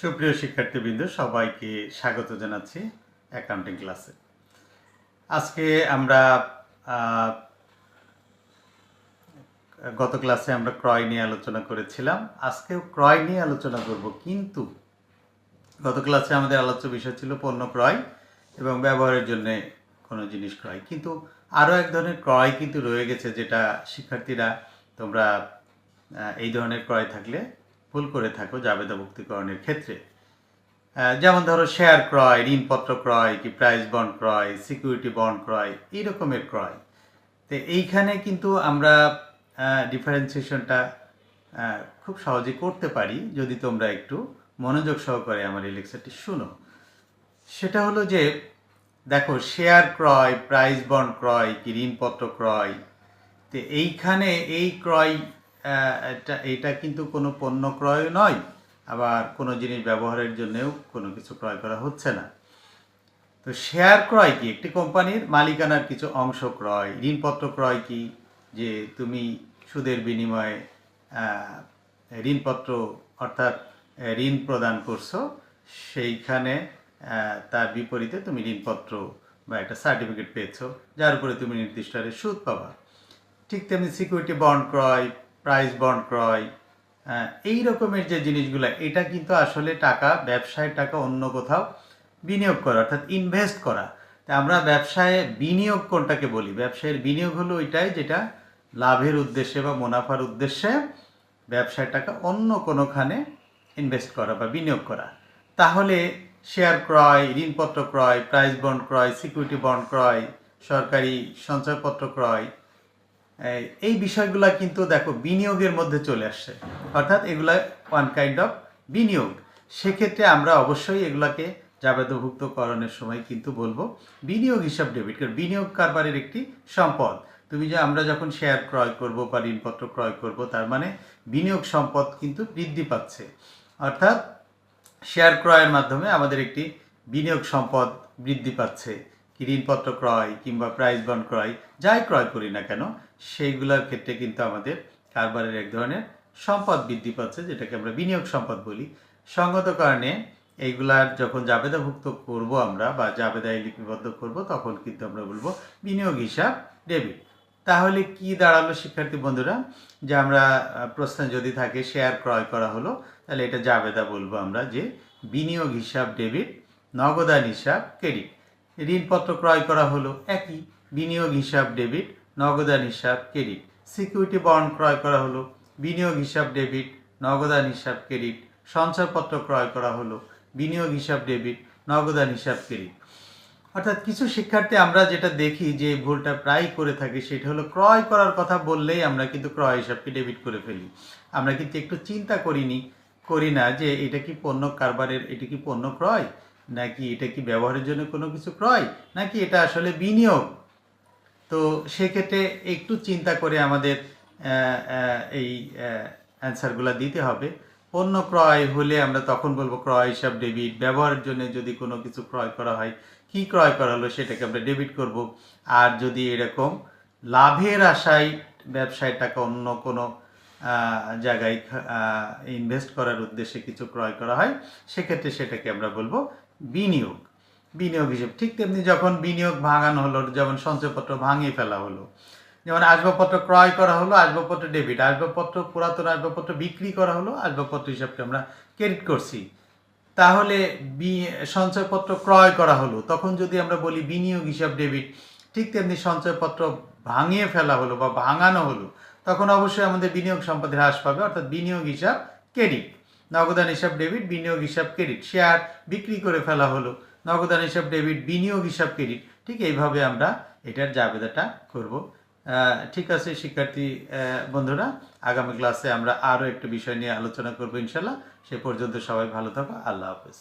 সুপ্রিয় শিক্ষার্থীবৃন্দ, সবাইকে স্বাগত জানাচ্ছি অ্যাকাউন্টিং ক্লাসে আজকে আমরা গত ক্লাসে আমরা ক্রয় নিয়ে আলোচনা করেছিলাম। আজকেও ক্রয় নিয়ে আলোচনা করব, কিন্তু গত ক্লাসে আমাদের আলোচ্য বিষয় ছিল পণ্য ক্রয় এবং ব্যবহারের জন্য কোনো জিনিস ক্রয়। কিন্তু আরও এক ধরনের ক্রয় কিন্তু রয়ে গেছে, যেটা শিক্ষার্থীরা, তোমরা এই ধরনের ক্রয় থাকলে ভুল করে থাকো জাবেদাভুক্তিকরণের ক্ষেত্রে। যেমন ধরো শেয়ার ক্রয়, ঋণপত্র ক্রয় কি প্রাইস বন্ড ক্রয় সিকিউরিটি বন্ড ক্রয় এই রকমের ক্রয়। তো এইখানে কিন্তু আমরা ডিফারেন্সিয়েশনটা খুব সহজে করতে পারি যদি তোমরা একটু মনোযোগ সহকারে আমার এই লেকচারটি শুনো। সেটা হলো যে, দেখো শেয়ার ক্রয় প্রাইস বন্ড ক্রয় কি ঋণপত্র ক্রয়, তো এইখানে এই ক্রয় এটা এটা কিন্তু কোনো পণ্য ক্রয় নয়, আবার কোনো জিনিস ব্যবহারের জন্যেও কোনো কিছু ক্রয় করা হচ্ছে না। তো শেয়ার ক্রয় কি? একটি কোম্পানির মালিকানার কিছু অংশ ক্রয়, ঋণপত্র ক্রয় কি? যে তুমি সুদের বিনিময়ে ঋণপত্র অর্থাৎ ঋণ প্রদান করছ, সেইখানে তার বিপরীতে তুমি ঋণপত্র বা একটা সার্টিফিকেট পেয়েছ, যার উপরে তুমি নির্দিষ্ট হারে সুদ পাবা। ঠিক তেমনি সিকিউরিটি বন্ড ক্রয় প্রাইস বন্ড ক্রয় আহ, এই রকমের যে জিনিসগুলো এটা কিন্তু আসলে টাকা ব্যবসায় টাকা অন্য কোথাও বিনিয়োগ করা অর্থাৎ ইনভেস্ট করা। তা আমরা ব্যবসায় বিনিয়োগ কোনটাকে বলি? ব্যবসায়ের বিনিয়োগ হলো ওইটাই যেটা লাভের উদ্দেশ্যে বা মুনাফার উদ্দেশ্যে ব্যবসায় টাকা অন্য কোনোখানে ইনভেস্ট করা বা বিনিয়োগ করা। তাহলে শেয়ার ক্রয় ঋণপত্র ক্রয় প্রাইস বন্ড ক্রয় সিকিউরিটি বন্ড ক্রয় সরকারি সঞ্চয়পত্র ক্রয় এই- বিষয়গুলো কিন্তু দেখো বিনিয়োগের মধ্যে চলে আসছে। অর্থাৎ এগুলা ওয়ান কাইন্ড অফ বিনিয়োগ। সেক্ষেত্রে আমরা অবশ্যই এগুলাকে জাবেদভুক্তকরণের সময় কিন্তু বলব বিনিয়োগ হিসাব ডেবিট কারণ বিনিয়োগ কারবারের একটি সম্পদ। তুমি যে আমরা যখন শেয়ার ক্রয় করব বা ঋণপত্র ক্রয় করব, তার মানে বিনিয়োগ সম্পদ কিন্তু বৃদ্ধি পাচ্ছে। অর্থাৎ শেয়ার ক্রয়ের মাধ্যমে আমাদের একটি বিনিয়োগ সম্পদ বৃদ্ধি পাচ্ছে। ঋণপত্র ক্রয় কিংবা প্রাইস বন্ড ক্রয়, যাই ক্রয় করি না কেন, সেইগুলোর ক্ষেত্রে কিন্তু আমাদের কারবারের এক ধরনের সম্পদ বৃদ্ধি পাচ্ছে, যেটাকে আমরা বিনিয়োগ সম্পদ বলি। সঙ্গত কারণে এইগুলার যখন জাবেদাভুক্ত করব আমরা বা জাবেদায় লিপিবদ্ধ করব, তখন কিন্তু আমরা বলব বিনিয়োগ হিসাব ডেবিট তাহলে কি দাঁড়াল শিক্ষার্থী বন্ধুরা? যে আমরা প্রশ্নে যদি থাকে শেয়ার ক্রয় করা হলো, তাহলে এটা জাবেদা বলব আমরা যে বিনিয়োগ হিসাব ডেবিট নগদান হিসাব ক্রেডিট ঋণপত্র ক্রয় করা হলো একই বিনিয়োগ হিসাব ডেবিট, নগদান হিসাব ক্রেডিট। সিকিউরিটি বন্ড ক্রয় করা হলো বিনিয়োগ হিসাব ডেবিট, নগদান হিসাব ক্রেডিট। সঞ্চয়পত্র ক্রয় করা হলো বিনিয়োগ হিসাব ডেবিট, নগদান হিসাব ক্রেডিট। অর্থাৎ কিছু শিক্ষার্থী আমরা যেটা দেখি যে ভুলটা প্রায় করে থাকি সেটা হলো ক্রয় করার কথা বললেই আমরা কিন্তু ক্রয় হিসাবকে ডেবিট করে ফেলি। আমরা কিন্তু একটু চিন্তা করিনি, করি না যে এটা কি পণ্য কারবারের, এটা কি পণ্য ক্রয়? নাকি এটা কি ব্যবহারের জন্য কোনো কিছু ক্রয়? নাকি এটা আসলে বিনিয়োগ? তো সেক্ষেত্রে একটু চিন্তা করে আমাদের এই অ্যান্সারগুলো দিতে হবে। পণ্য ক্রয় হলে আমরা তখন বলব ক্রয় হিসাব ডেবিট ব্যবহারের জন্য যদি কোনো কিছু ক্রয় করা হয়, কি ক্রয় করা হলো সেটাকে আমরা ডেবিট করব। আর যদি এরকম লাভের আশায় ব্যবসায় টাকা অন্য কোনো জায়গায় ইনভেস্ট করার উদ্দেশ্যে কিছু ক্রয় করা হয়, সেক্ষেত্রে সেটাকে আমরা বলব বিনিয়োগ। বিনিয়োগ হিসেবে। ঠিক তেমনি যখন বিনিয়োগ ভাঙানো হলো, যেমন সঞ্চয়পত্র ভাঙিয়ে ফেলা হলো, যেমন আসবাবপত্র ক্রয় করা হলো, আসবাবপত্র ডেবিট আসবাবপত্র, পুরাতন আসবাবপত্র বিক্রি করা হলো, আসবাবপত্র হিসাবকে আমরা ক্রেডিট করছি। তাহলে সঞ্চয়পত্র ক্রয় করা হলো, তখন যদি আমরা বলি বিনিয়োগ হিসাব ডেবিট ঠিক তেমনি সঞ্চয়পত্র ভাঙিয়ে ফেলা হলো বা ভাঙানো হলো, তখন অবশ্যই আমাদের বিনিয়োগ সম্পদে হ্রাস পাবে, অর্থাৎ বিনিয়োগ হিসাব ক্রেডিট নগদান হিসাব ডেবিট, বিনিয়োগ হিসাব ক্রেডিট। শেয়ার বিক্রি করে ফেলা হলো। নগদান হিসাব ডেবিট, বিনিয়োগ হিসাব ক্রেডিট। ঠিক এইভাবে আমরা এটার জাবেদাটা করব। ঠিক আছে শিক্ষার্থী বন্ধুরা, আগামী ক্লাসে আমরা আরও একটু বিষয় নিয়ে আলোচনা করব ইনশাল্লাহ। সে পর্যন্ত সবাই ভালো থাকো। আল্লাহ হাফেজ।